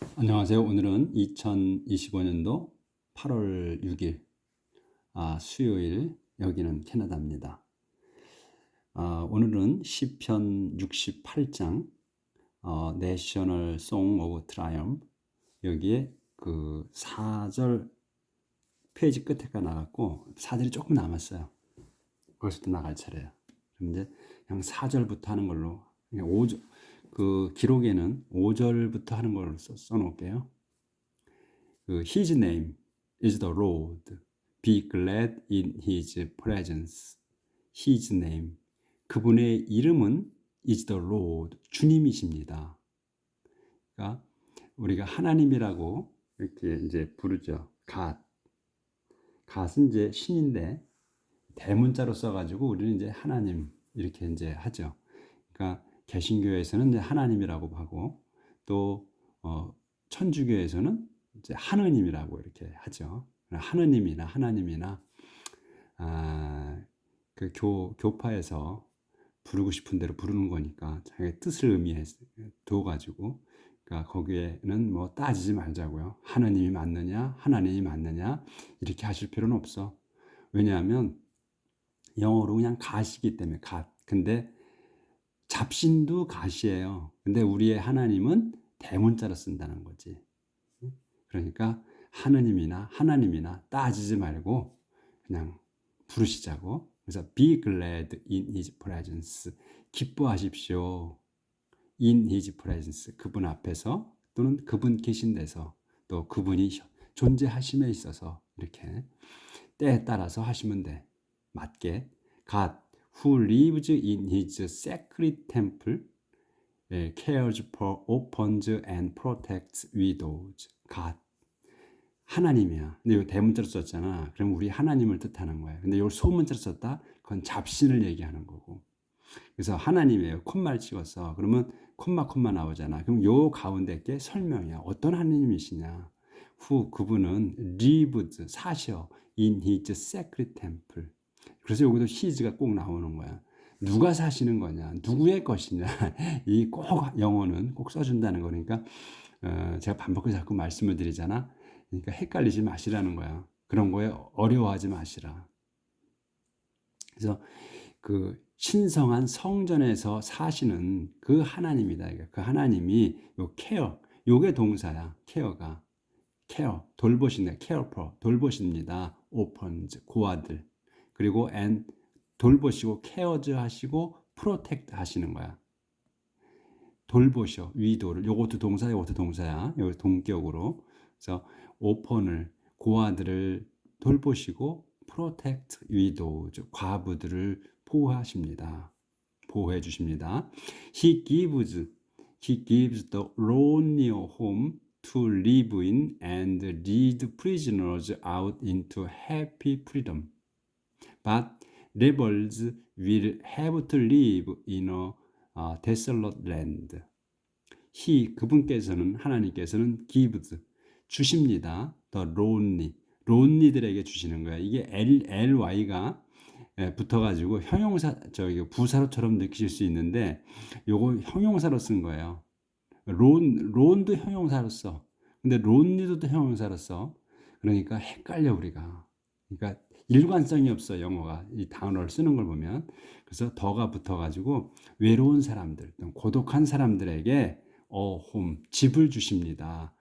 안녕하세요. 오늘은 2025년도 8월 6일 아, 수요일 여기는 캐나다입니다. 아, 오늘은 시편 68장 어, 내셔널 송 오브 트라이엄 여기에 그 4절 페이지 끝에가 나갔고 4절이 조금 남았어요. 거기서 또 나갈 차례예요. 그럼 이제 그냥 4절부터 하는 걸로 그냥 5절 그 기록에는 5절부터 하는 걸로 써, 써놓을게요. 그 His name is the Lord. Be glad in His presence. His name. 그분의 이름은 is the Lord. 주님이십니다. 그러니까 우리가 하나님이라고 이렇게 이제 부르죠. God. God은 이제 신인데 대문자로 써가지고 우리는 이제 하나님 이렇게 이제 하죠. 그러니까 개신교에서는 이제 하나님이라고 하고 또 어, 천주교에서는 이제 하느님이라고 이렇게 하죠. 하느님이나 하나님이나 아, 그 교, 교파에서 부르고 싶은 대로 부르는 거니까 자기 뜻을 의미해 둬가지고 그러니까 거기에는 뭐 따지지 말자고요. 하느님이 맞느냐, 하나님이 맞느냐 이렇게 하실 필요는 없어. 왜냐하면 영어로 그냥 가시기 때문에 가. 근데 잡신도 가시예요. 근데 우리의 하나님은 대문자로 쓴다는 거지. 그러니까 하느님이나 하나님이나 따지지 말고 그냥 부르시자고. 그래서 be glad in his presence. 기뻐하십시오. in his presence. 그분 앞에서 또는 그분 계신 데서 또 그분이 존재하심에 있어서 이렇게 때에 따라서 하시면 돼. 맞게. God who lives in his sacred temple, cares for orphans and protects widows. God. 하나님이야. 근데 이 대문자로 썼잖아. 그럼 우리 하나님을 뜻하는 거야. 근데 이걸 소문자로 썼다? 그건 잡신을 얘기하는 거고. 그래서 하나님이에요. 콤마를 찍었어. 그러면 콤마 콤마 나오잖아. 그럼 요 가운데 게 설명이야. 어떤 하나님이시냐. 후 그분은 lives 사셔 in his sacred temple. 그래서 여기도 히즈가 꼭 나오는 거야. 누가 사시는 거냐, 누구의 것이냐, 이 꼭 영어는 꼭 써준다는 거니까 어, 제가 반복해서 자꾸 말씀을 드리잖아. 그러니까 헷갈리지 마시라는 거야. 그런 거에 어려워하지 마시라. 그래서 그 신성한 성전에서 사시는 그 하나님이다. 그 하나님이 요 케어, 요게 동사야. 케어가 케어 돌보신다. 케어 퍼 돌보십니다. 오펀즈 고아들. 그리고 앤 돌보시고 케어즈 하시고 프로텍트 하시는 거야. 돌보셔 위도를 요것도 동사 요것도 동사야. 요 동격으로. 그래서 오펀을 고아들을 돌보시고 프로텍트 위도 과부들을 보호하십니다. 보호해 주십니다. He gives he gives the lonely home to live in and lead prisoners out into happy freedom. But rebels will have to live in a uh, desolate land. He 그분께서는 하나님께서는 gives 주십니다. The lonely lonely들에게 주시는 거야. 이게 L L Y가 붙어가지고 형용사 저기 부사로처럼 느끼실 수 있는데 요거 형용사로 쓴 거예요. 론 론도 형용사로 써. 근데 론리도 형용사로 써. 그러니까 헷갈려 우리가. 그러니까 일관성이 없어 영어가. 이 단어를 쓰는 걸 보면. 그래서 더가 붙어가지고 외로운 사람들 고독한 사람들에게 어홈 집을 주십니다.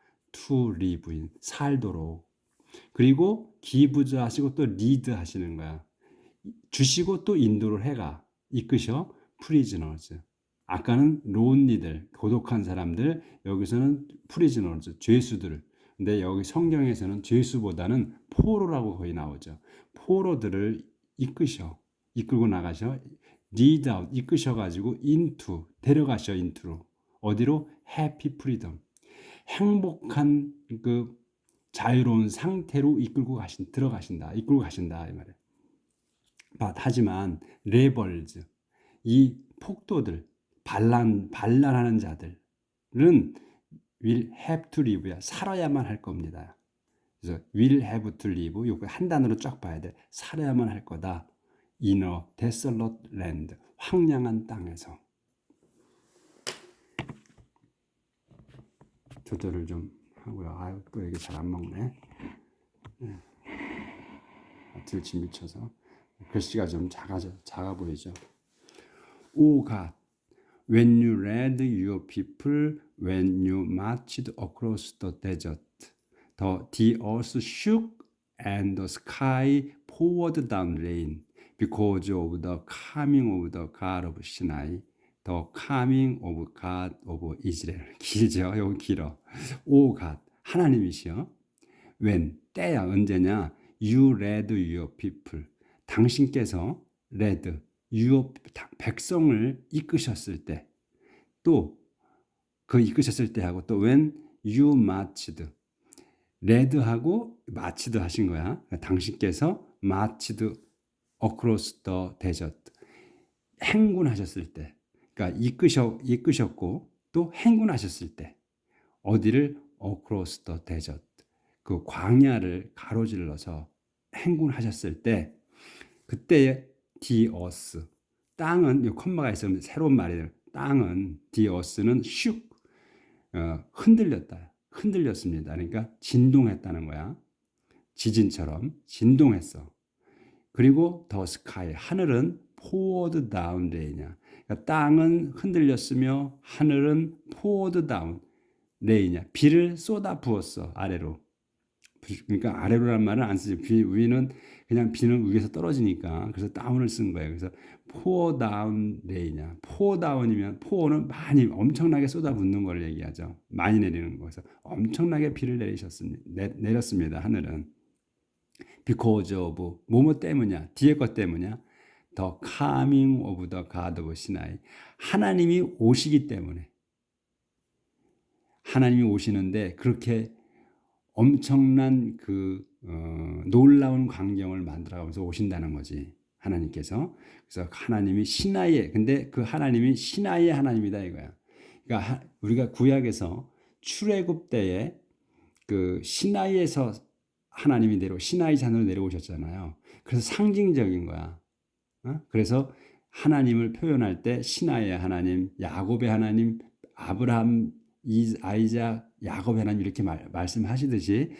live in 살도록. 그리고 기부자 하시고 또 리드 하시는 거야. 주시고 또 인도를 해가 이끄셔 프리즈너즈. 아까는 론리들 고독한 사람들 여기서는 프리즈너즈 죄수들. 근데 여기 성경에서는 죄수보다는 포로라고 거의 나오죠. 포로들을 이끄셔. 이끌고 나가셔. lead out 이끄셔 가지고 into 데려가셔 into로. 어디로? happy freedom. 행복한 그 자유로운 상태로 이끌고 가신 들어가신다. 이끌고 가신다 이 말이에요. 하지만 레벌즈 이 폭도들 반란 반란하는 자들은 will have to live야. 살아야만 할 겁니다. 그래서 will have to live 요거 한 단어로 쫙 봐야 돼. 살아야만 할 거다. in a desolate land. 황량한 땅에서. 조절을 좀 하고요. 아유 또 이게 잘 안 먹네. 네. 들치 미쳐서 글씨가 좀 작아져 작아 보이죠. O God, when you led your people, when you marched across the desert, the, the earth shook and the sky poured down rain because of the coming of the God of Sinai, the coming of God of Israel. 길죠? 여기 길어. O God, 하나님이시여. When, 때야, 언제냐? You led your people. 당신께서 led, your 백성을 이끄셨을 때, 또 그 이끄셨을 때 하고 또 when you marched, 레드하고 마치드 하신 거야. 당신께서 마치드 across the desert 행군하셨을 때, 그러니까 이끄셔 이끄셨고 또 행군하셨을 때 어디를 across the desert 그 광야를 가로질러서 행군하셨을 때 그때 디어스 땅은 이 콤마가 있으면 새로운 말이에요. 땅은 디어스는 슉 어, 흔들렸다. 흔들렸습니다. 그러니까 진동했다는 거야. 지진처럼 진동했어. 그리고 더 스카이 하늘은 포워드 다운 레이냐. 그러니까 땅은 흔들렸으며 하늘은 포워드 다운 레이냐. 비를 쏟아 부었어 아래로. 그러니까 아래로란 말은 안 쓰죠. 비 위는 그냥 비는 위에서 떨어지니까 그래서 다운을 쓴 거예요. 그래서 포어 다운 레이냐. 포어 다운이면 포어는 많이 엄청나게 쏟아붓는 걸 얘기하죠. 많이 내리는 거에서 엄청나게 비를 내리셨습니다. 내, 내렸습니다. 하늘은 because of 뭐뭐 때문이야. 뒤에 것 때문이야. The coming of the God of Sinai. 하나님이 오시기 때문에 하나님이 오시는데 그렇게 엄청난 그 어, 놀라운 광경을 만들어가면서 오신다는 거지 하나님께서 그래서 하나님이 신하의 근데 그 하나님이 신하의 하나님이다 이거야. 그러니까 우리가 구약에서 출애굽 때에 그 시나이에서 하나님이 내려 시나이 산으로 내려오셨잖아요. 그래서 상징적인 거야. 어? 그래서 하나님을 표현할 때 신하의 하나님, 야곱의 하나님, 아브라함, 아이작, 야곱의 하나님 이렇게 말, 말씀하시듯이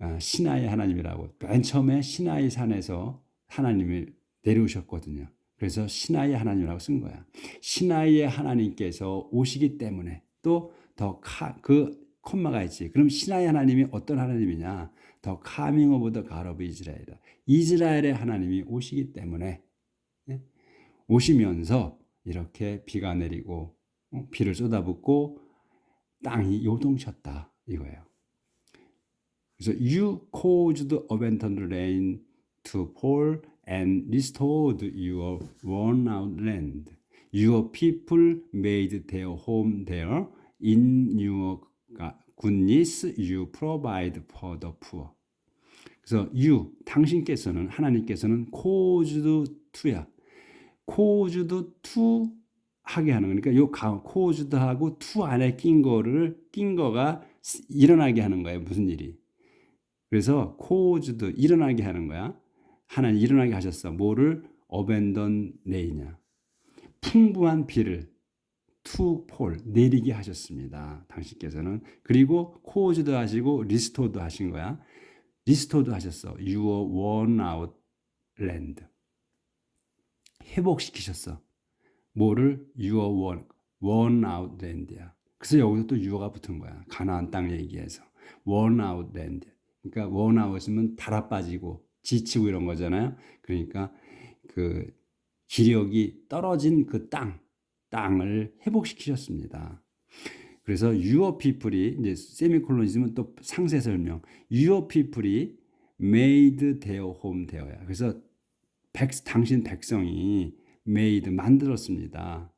어, 신하의 하나님이라고 맨 처음에 신하의 산에서 하나님이 내려오셨거든요. 그래서 신하의 하나님이라고 쓴 거야. 신하의 하나님께서 오시기 때문에 또 더 그 콤마가 있지. 그럼 신하의 하나님이 어떤 하나님이냐? 더 카밍 오브 더 가럽 이스라엘이다. 이스라엘의 하나님이 오시기 때문에 예? 오시면서 이렇게 비가 내리고 어, 비를 쏟아붓고 땅이 요동쳤다 이거예요. 그래서 you caused abundant rain to fall and restored your worn out land. Your people made their home there. In your goodness you provide for the poor. 그래서 you 당신께서는 하나님께서는 caused to야. caused to 하게 하는 거니까 요 caused 하고 to 안에 낀 거를 낀 거가 일어나게 하는 거예요. 무슨 일이. 그래서 caused 일어나게 하는 거야. 하나님 일어나게 하셨어. 뭐를 어벤던 레이냐. 풍부한 비를 투폴 내리게 하셨습니다. 당신께서는 그리고 코즈도 하시고 리스토도 하신 거야. 리스토도 하셨어. Your worn. 회복시키셨어. 뭐를 Your out land야. 그래서 여기서 또 유어가 붙은 거야. 가나안 땅 얘기해서. worn out. 그러니까 worn out이면 달아 빠지고 지치고 이런 거잖아요. 그러니까 그 기력이 떨어진 그 땅, 땅을 회복시키셨습니다. 그래서 유어 피플이 이제 세미콜론이즘은 또 상세 설명. 유어 피플이 made their home 되어야. 그래서 백, 당신 백성이 made 만들었습니다.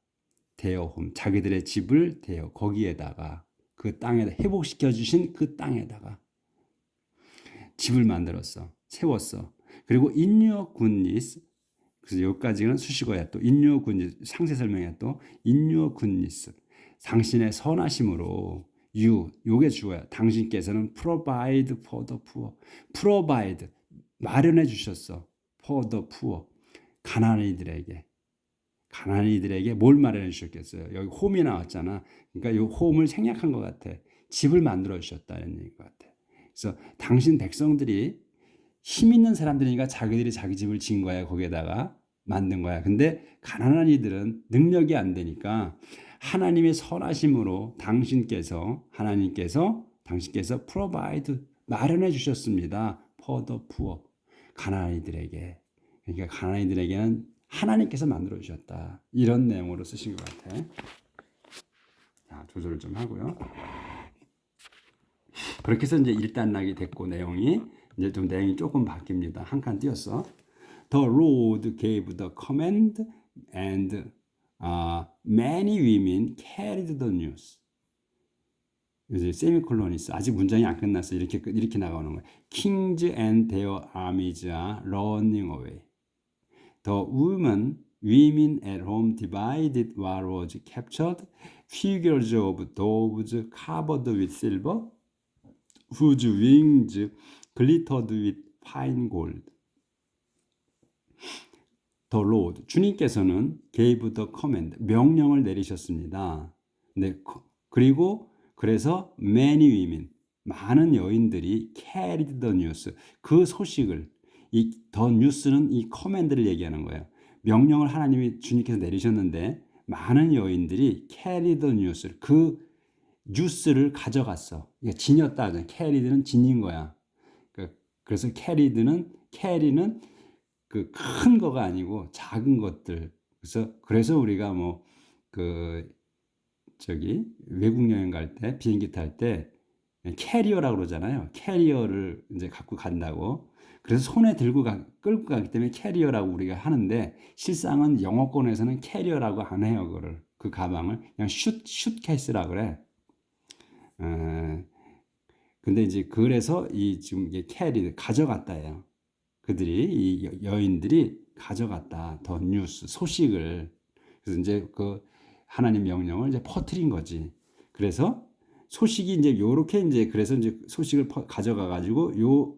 their home 자기들의 집을 대어 거기에다가 그 땅에다 회복시켜 주신 그 땅에다가 집을 만들었어. 세웠어. 그리고 인유어 굿니스 그래서 여기까지는 수식어야 또 인유어 굿니스 상세 설명이야 또 인유어 굿니스 당신의 선하심으로 유 요게 주어야. 당신께서는 provide for the poor. provide 마련해 주셨어. for the poor. 가난한 이들에게. 가난한 이들에게 뭘 마련해 주셨겠어요? 여기 홈이 나왔잖아. 그러니까 이 홈을 생략한 것 같아. 집을 만들어 주셨다는 얘기인 것 같아. 그래서 당신 백성들이 힘 있는 사람들이니까 자기들이 자기 집을 진 거야. 거기에다가 만든 거야. 근데 가난한 이들은 능력이 안 되니까 하나님의 선하심으로 당신께서 하나님께서 당신께서 provide 마련해 주셨습니다. the poor 가난한 이들에게 그러니까 가난한 이들에게는 하나님께서 만들어 주셨다. 이런 내용으로 쓰신 것 같아. 자, 조절을 좀 하고요. 그렇게 해서 이제 일단락이 됐고 내용이 이제 좀 내용이 조금 바뀝니다. 한 칸 띄었어. The Lord gave the command and uh, many women carried the news. 이제 세미콜론이 있어. 아직 문장이 안 끝났어. 이렇게 끝- 이렇게 나가는 거야. Kings and their armies are running away. The women, women at home divided what was captured. Figures of doves covered with silver, whose wings glittered with fine gold. The Lord, 주님께서는 gave the command, 명령을 내리셨습니다. 네, 그- 그리고 그래서 many women, 많은 여인들이 carried the news, 그 소식을 이 더 뉴스는 이 커맨드를 얘기하는 거예요. 명령을 하나님이 주님께서 내리셨는데 많은 여인들이 carry the news, 그 뉴스를 가져갔어. 그러니까 지녔다 carried는 지닌 거야. 그- 그래서 carried는 carry는 그 큰 거가 아니고 작은 것들. 그래서 그래서 우리가 뭐 그 저기 외국 여행 갈 때 비행기 탈 때 캐리어라고 그러잖아요. 캐리어를 이제 갖고 간다고. 그래서 손에 들고 가, 끌고 가기 때문에 캐리어라고 우리가 하는데 실상은 영어권에서는 캐리어라고 안 해요. 그거를 그 가방을 그냥 슛 슛케이스라 그래. 어, 근데 이제 그래서 이 지금 이게 캐리 가져갔다예요. 그들이 이 여- 여인들이 가져갔다 더 뉴스 소식을 그래서 이제 그 하나님 명령을 이제 퍼뜨린 거지. 그래서 소식이 이제 요렇게 이제 그래서 이제 소식을 퍼- 가져가 가지고 요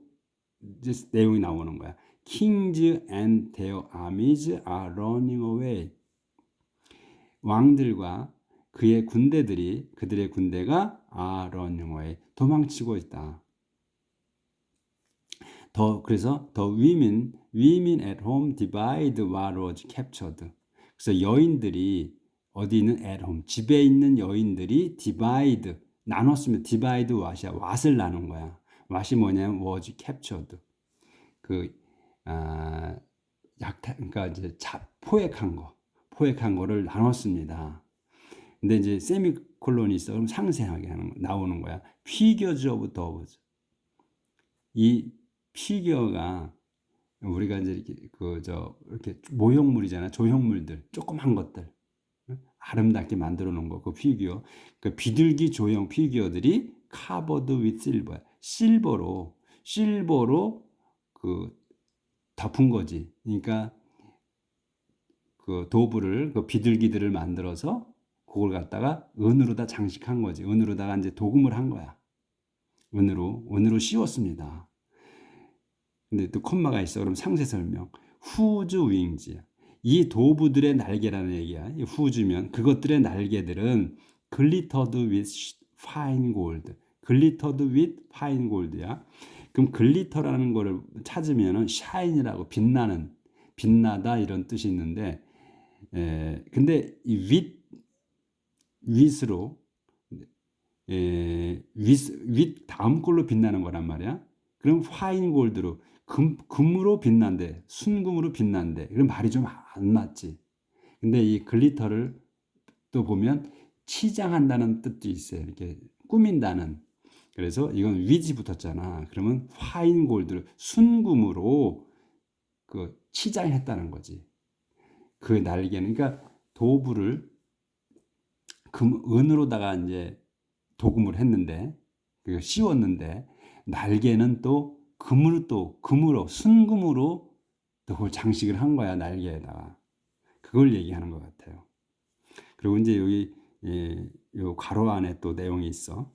이제 내용이 나오는 거야. Kings and their armies are running away. 왕들과 그의 군대들이 그들의 군대가 away 도망치고 있다. 더 그래서 the women women at home divide was captured. 그래서 여인들이 어디 있는 at home 집에 있는 여인들이 divide 나눴으면 divide what이야 what을 나눈 거야. what이 뭐냐면 was captured. 그 아, 약탈 그러니까 이제 자, 포획한 거 포획한 거를 나눴습니다. 근데 이제 세미콜론이 있어 그럼 상세하게 하는 거, 나오는 거야. of doves. 이 피규어가 우리가 이제 이렇게 그 저 이렇게 모형물이잖아. 조형물들, 조그만 것들. 응? 아름답게 만들어 놓은 거, 그 피규어. 그 비둘기 조형 피규어들이 카버드 윗 실버. 실버로 실버로 그 덮은 거지. 그러니까 그 도구를 그 비둘기들을 만들어서 그걸 갖다가 은으로다 장식한 거지. 은으로다가 이제 도금을 한 거야. 은으로 은으로 씌웠습니다. 근데 또 콤마가 있어. 그럼 상세 설명. 후즈 윙즈. 이 도부들의 날개라는 얘기야. 이 후즈면 그것들의 날개들은 글리터드 with fine. 글리터드 with fine gold야. 그럼 글리터라는 거를 찾으면은 shine이라고 빛나는 빛나다 이런 뜻이 있는데 에, 근데 이 with with로 에, with, with 다음 걸로 빛나는 거란 말이야. 그럼 파인 골드로 금, 금으로 빛난대. 순금으로 빛난대. 그럼 말이 좀 안 맞지. 근데 이 글리터를 또 보면 치장한다는 뜻도 있어요. 이렇게 꾸민다는. 그래서 이건 위지 붙었잖아. 그러면 파인 골드를 순금으로 그 치장했다는 거지. 그 날개는 그러니까 도부를 금 은으로다가 이제 도금을 했는데 그 씌웠는데 날개는 또 금으로 또 금으로 순금으로 또 그걸 장식을 한 거야 날개에다가 그걸 얘기하는 것 같아요. 그리고 이제 여기 예, 요 가로 안에 또 내용이 있어.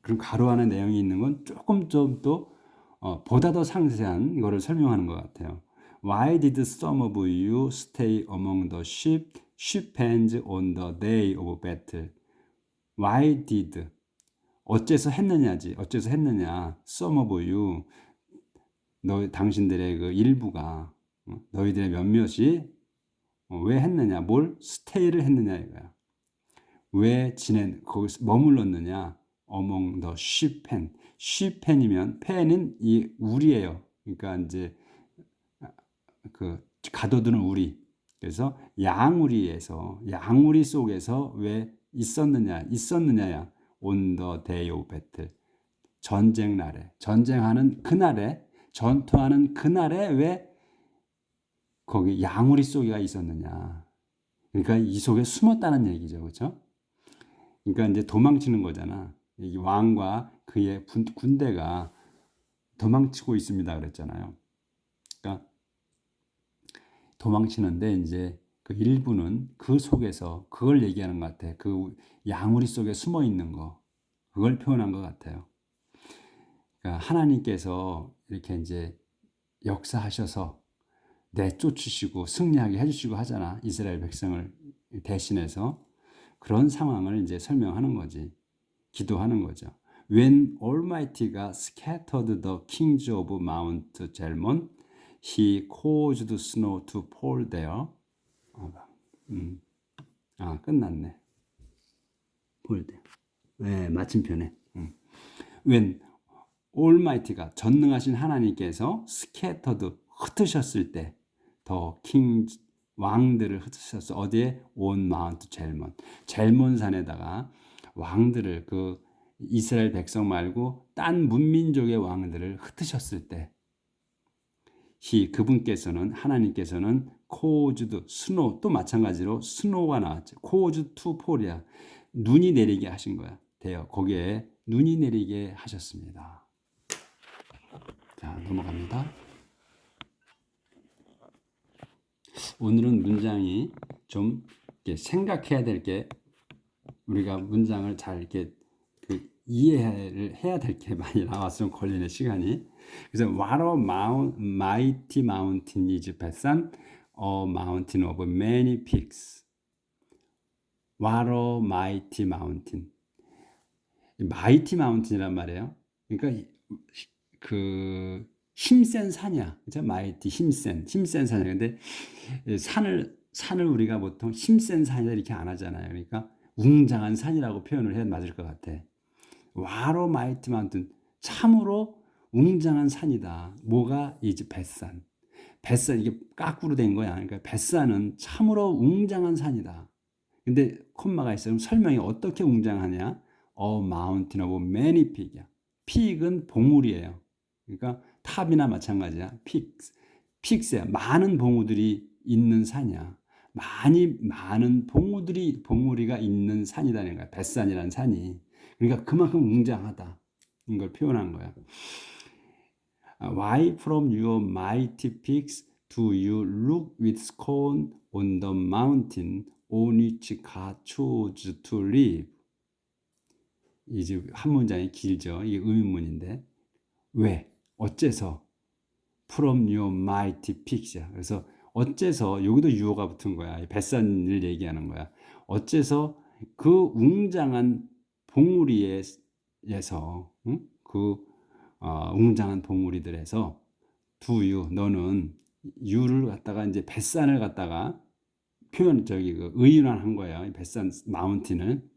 그럼 가로 안에 내용이 있는 건 조금 좀또 어, 보다 더 상세한 거를 설명하는 것 같아요. Why did some of you stay among the sheep ship hands on the day of battle. Why did? 어째서 했느냐지. 어째서 했느냐. Some of you. 너 당신들의 그 일부가 어, 너희들의 몇몇이 어, 왜 했느냐? 뭘 스테이를 했느냐 이거야. 왜 지낸 거기서 머물렀느냐? among the sheep pen. sheep pen이면 pen은 이 우리예요. 그러니까 이제 그 가둬두는 우리. 그래서 양우리에서 양우리 속에서 왜 있었느냐? 있었느냐야. day of battle. 전쟁 날에 전쟁하는 그날에 전투하는 그날에 왜 거기 양우리 속에가 있었느냐? 그러니까 이 속에 숨었다는 얘기죠, 그렇죠? 그러니까 이제 도망치는 거잖아. 이 왕과 그의 군, 군대가 도망치고 있습니다, 그랬잖아요. 도망치는데 이제 그 일부는 그 속에서 그걸 얘기하는 것 같아. 그 양우리 속에 숨어 있는 거. 그걸 표현한 것 같아요. 그러니까 하나님께서 이렇게 이제 역사하셔서 내쫓으시고 승리하게 해주시고 하잖아. 이스라엘 백성을 대신해서. 그런 상황을 이제 설명하는 거지. 기도하는 거죠. When Almighty가 scattered the kings of Mount Jelmon, He caused snow to fall there. 어, 음. 아 끝났네. fall there. 네, 마침표네. 음. When Almighty가 전능하신 하나님께서 scattered 흩으셨을 때, 더 king 왕들을 흩으셨어 어디에 온 마운트 젤몬 젤몬 산에다가 왕들을 그 이스라엘 백성 말고 딴 문민족의 왕들을 흩으셨을 때, 히 그분께서는 하나님께서는 코즈드 스노 또 마찬가지로 스노가 나왔죠. 코즈 투 포리아 눈이 내리게 하신 거야. 돼요. 거기에 눈이 내리게 하셨습니다. 자 넘어갑니다. 오늘은 문장이 좀 생각해야 될 게 우리가 문장을 잘 이렇게 그 이해를 해야 될 게 많이 나왔으면 걸리는 시간이 그래서 What a mount, mighty mountain is Basan, a mountain of many peaks. What a mighty mountain. mighty mountain이란 말이에요. 그러니까 그 힘센 산이야. 그죠? 마이티 힘센 힘센 산이야. 근데 산을 산을 우리가 보통 힘센 산이다 이렇게 안 하잖아요. 그러니까 웅장한 산이라고 표현을 해야 맞을 것 같아. 와로 마이티 마운틴 참으로 웅장한 산이다. 뭐가 이제 뱃산. 뱃산 이게 까꾸로 된 거야. 그러니까 뱃산은 참으로 웅장한 산이다. 근데 콤마가 있어요. 설명이 어떻게 웅장하냐? 어 마운틴 오브 매니 픽이야. 픽은 봉우리예요. 그러니까 탑이나 마찬가지야. 픽스. 픽스야. 많은 봉우들이 있는 산이야. 많이 많은 봉우들이 봉우리가 있는 산이다는 거야. 뱃산이라는 산이. 그러니까 그만큼 웅장하다. 이걸 표현한 거야. Why from your mighty peaks do you look with scorn on the mountain on which God chose to live? 이제 한 문장이 길죠. 이게 의문인데 왜? 어째서? From your mighty peaks야. 그래서 어째서 여기도 유어가 붙은 거야. 뱃산을 얘기하는 거야. 어째서 그 웅장한 봉우리에서 응? 그 어, 웅장한 봉우리들에서 두유 너는 유를 갖다가 이제 뱃산을 갖다가 표현 저기 그 의인화한 거예요. 뱃산 마운틴을.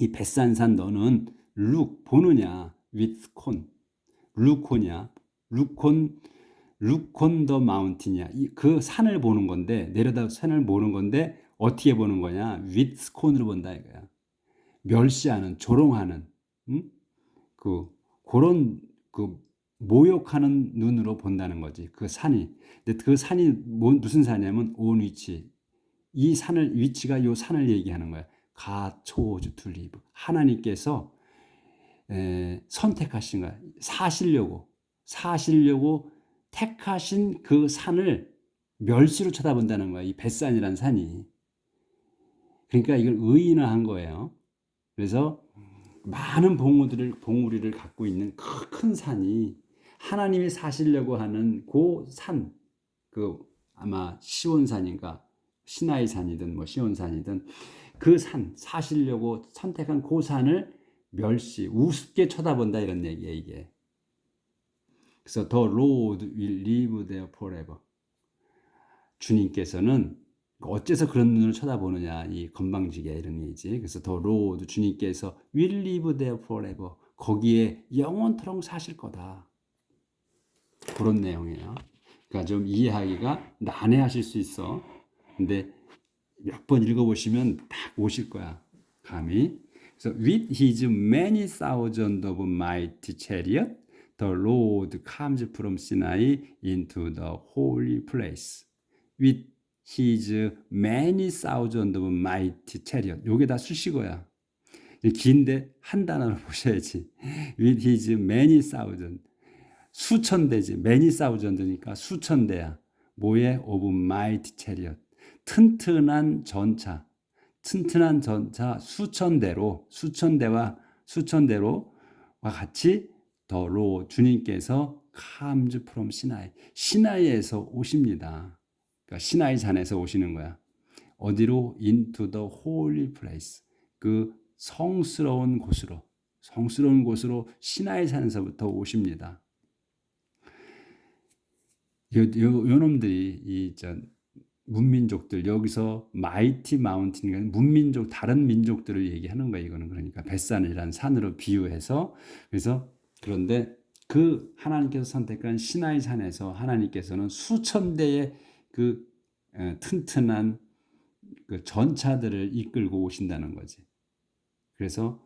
이 뱃산산 너는 룩 보느냐 with 콘? 루콘이야? 루콘 루콘 더 마운틴이야. 그 산을 보는 건데 내려다 산을 보는 건데 어떻게 보는 거냐? with 콘으로 본다 이거야 멸시하는 조롱하는 응? 그 그런 그 모욕하는 눈으로 본다는 거지 그 산이. 근데 그 산이 뭐, 무슨 산이냐면 온 위치. 이 산을 위치가 요 산을 얘기하는 거야. 가초주 툴리브 하나님께서 에, 선택하신 거야. 사시려고. 사시려고 택하신 그 산을 멸시로 쳐다본다는 거야 이 뱃산이란 산이. 그러니까 이걸 의인화한 거예요 그래서 많은 봉우들을 봉우리를 갖고 있는 큰 산이 하나님이 사시려고 하는 그 산, 그 아마 시온산인가 시나이 산이든 뭐 시온산이든 그 산 사시려고 선택한 그 산을 멸시 우습게 쳐다본다 이런 얘기예요 이게. 그래서 the Lord will live there forever. 주님께서는 어째서 그런 눈을 쳐다보느냐 이 건방지게 이런 얘기지. 그래서 더 로드 주님께서 will live there forever 거기에 영원토록 사실 거다. 그런 내용이에요. 그러니까 좀 이해하기가 난해하실 수 있어. 근데 몇 번 읽어보시면 딱 오실 거야. 감이. 그래서 with his many thousands of mighty chariot, the Lord comes from Sinai into the holy place. with his many thousands of mighty chariot. 요게 다 수식어야. 긴데 한 단어로 보셔야지. with his many thousand. 수천 대지. many thousand니까 수천 대야. 뭐에? of mighty chariot. 튼튼한 전차. 튼튼한 전차 수천 대로 수천 대와 수천 대로와 같이 더로 주님께서 comes from 시나이. 시나이에서 오십니다. 그러니까 시나이 산에서 오시는 거야. 어디로? into the holy place. 그 성스러운 곳으로. 성스러운 곳으로 시나이 산에서부터 오십니다. 요, 요, 요 놈들이 이저 문민족들 여기서 마이티 마운틴 문민족 다른 민족들을 얘기하는 거야 이거는 그러니까 뱃산이라는 산으로 비유해서 그래서 그런데 그 하나님께서 선택한 시나이 산에서 하나님께서는 수천 대의 그 에, 튼튼한 그 전차들을 이끌고 오신다는 거지. 그래서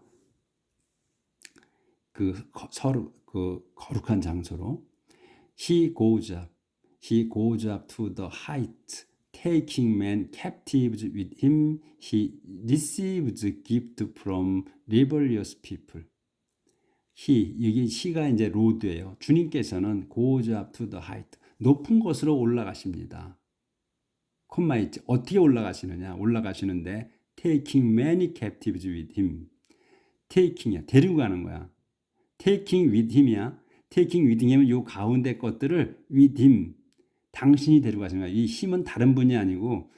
그 거- 서로 그 거룩한 장소로 he goes up, he goes up to the height, taking men captives with him. He receives gift from rebellious people. he 여기 he가 이제 로드예요. 주님께서는 goes up to the height, 높은 곳으로 올라가십니다. 콤마 있지. 어떻게 올라가시느냐? 올라가시는데 taking many captives with him. taking이야. 데리고 가는 거야. taking with him이야. taking with him은 요 가운데 것들을 with him. 당신이 데려가시는 거야. 이 힘은 다른 분이 아니고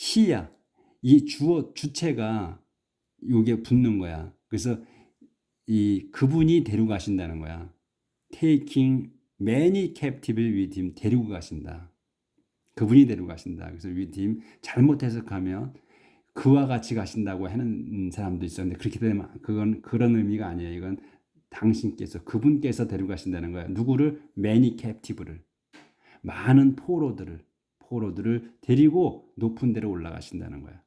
he야. 이 주어 주체가 요게 붙는 거야. 그래서 이 그분이 데리고 가신다는 거야. taking many captive with him 데리고 가신다. 그분이 데리고 가신다. 그래서 him 잘못 해석하면 그와 같이 가신다고 하는 사람도 있었는데 그렇게 되면 그건 그런 의미가 아니에요. 이건 당신께서 그분께서 데리고 가신다는 거야. 누구를 many captive를 많은 포로들을 포로들을 데리고 높은 데로 올라가신다는 거야.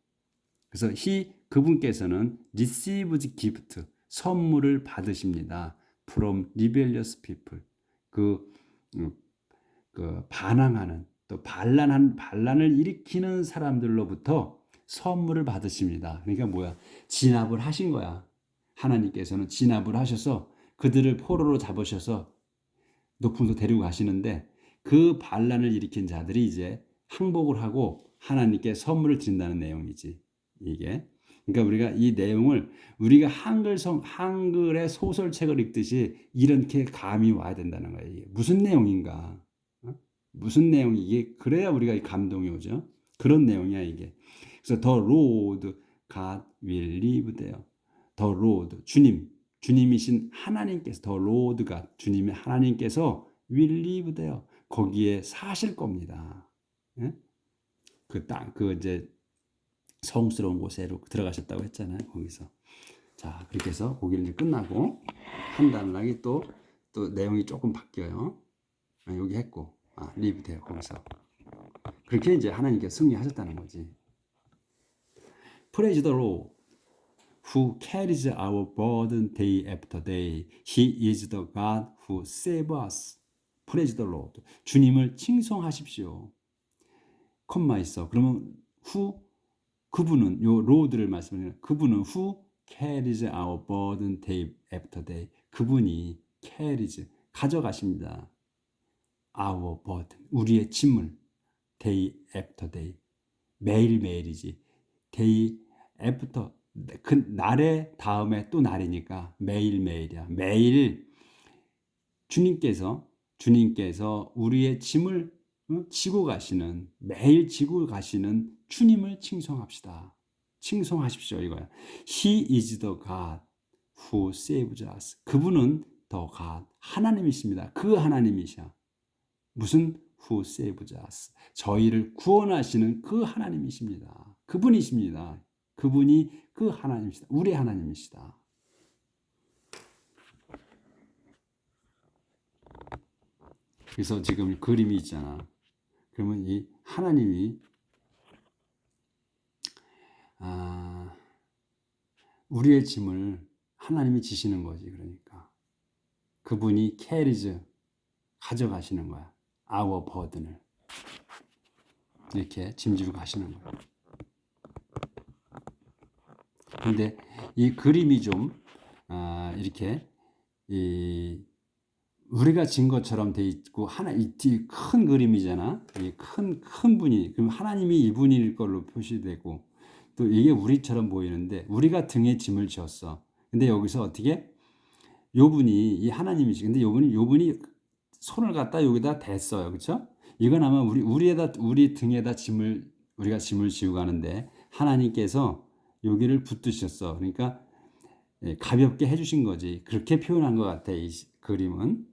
그래서 he 그분께서는 receives gift 선물을 받으십니다. from rebellious people 그, 음, 그 반항하는 또 반란한 반란을 일으키는 사람들로부터 선물을 받으십니다. 그러니까 뭐야? 진압을 하신 거야. 하나님께서는 진압을 하셔서 그들을 포로로 잡으셔서 높은 곳 데리고 가시는데 그 반란을 일으킨 자들이 이제 항복을 하고 하나님께 선물을 드린다는 내용이지. 이게. 그러니까 우리가 이 내용을 우리가 한글 성 한글의 소설책을 읽듯이 이렇게 감이 와야 된다는 거예요. 무슨 내용인가? 어? 무슨 내용이 이게 그래야 우리가 감동이 오죠. 그런 내용이야 이게. 그래서 더 로드 will live there. 더 로드 주님 주님이신 하나님께서 더 로드가 주님의 하나님께서 live there. 거기에 사실 겁니다. 예? 그 땅, 그 이제 성스러운 곳에로 들어가셨다고 했잖아요. 거기서. 자, 그렇게 해서 거기를 이제 끝나고 한 단락이 또, 또 내용이 조금 바뀌어요. 아, 여기 했고, 아, 리브 돼요. 거기서. 그렇게 이제 하나님께서 승리하셨다는 거지. Praise the Lord, who carries our burden day after day. He is the God who saves us. Praise the Lord. 주님을 칭송하십시오. 콤마 있어. 그러면 who 그분은 요 로드를 말씀하는 그분은 who carries our burden day after day. 그분이 carries 가져가십니다. Our burden 우리의 짐을 day after day 매일 매일이지. day after 그 날의 다음에 또 날이니까 매일 매일이야. 매일 주님께서 주님께서 우리의 짐을 어? 지고 가시는 매일 지고 가시는 주님을 칭송합시다. 칭송하십시오 이거야. He is the God who saves us. 그분은 the God 하나님이십니다. 그 하나님이셔. 무슨 saves us. 저희를 구원하시는 그 하나님이십니다. 그분이십니다. 그분이 그 하나님이시다. 우리 하나님이시다. 그래서 지금 그림이 있잖아. 그러면 이 하나님이 아, 우리의 짐을 하나님이 지시는 거지. 그러니까 그분이 캐리즈 가져가시는 거야. 아워 버든을 이렇게 짐지고 가시는 거야. 근데 이 그림이 좀 아, 이렇게 이 우리가 진 것처럼 돼 있고 하나 이큰 그림이잖아. 이큰큰 큰 분이 그럼 하나님이 이분일 걸로 표시되고 또 이게 우리처럼 보이는데 우리가 등에 짐을 지었어. 근데 여기서 어떻게 요분이 이 하나님이시. 근데 요분이 요분이 손을 갖다 여기다 댔어요. 그렇죠? 이건 아마 우리 우리에다 우리 등에다 짐을 우리가 짐을 지고 가는데 하나님께서 여기를 붙드셨어. 그러니까 예, 가볍게 해주신 거지. 그렇게 표현한 것 같아. 이 시- 그림은.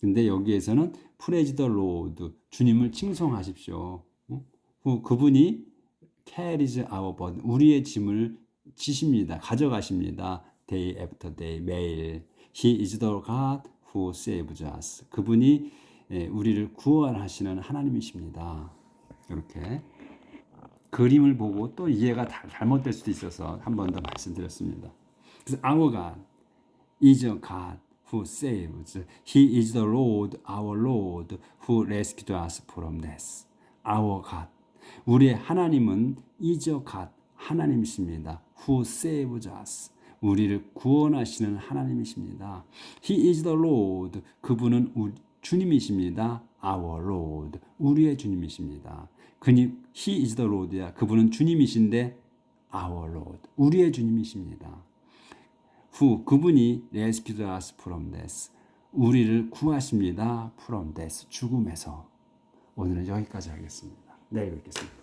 근데 여기에서는 프레지 더 로드 주님을 칭송하십시오. 어? 그- 그분이 carries our burden 우리의 짐을 지십니다. 가져가십니다. day after day 매일 He is the God who saves us. 그분이 예, 우리를 구원하시는 하나님이십니다. 이렇게 그림을 보고 또 이해가 다- 잘못될 수도 있어서 한 번 더 말씀드렸습니다. 그래서 our God is a God who saves. He is the Lord, our Lord, who rescued us from death. Our God. 우리의 하나님은 is a God, 하나님이십니다. Who saves us. 우리를 구원하시는 하나님이십니다. He is the Lord. 그분은 우리, 주님이십니다. Our Lord. 우리의 주님이십니다. 그니 He is the Lord야. 그분은 주님이신데 Our Lord. 우리의 주님이십니다. 후 그분이 rescued us from death. 우리를 구하십니다. from death. 죽음에서. 오늘은 여기까지 하겠습니다. 내일 뵙겠습니다.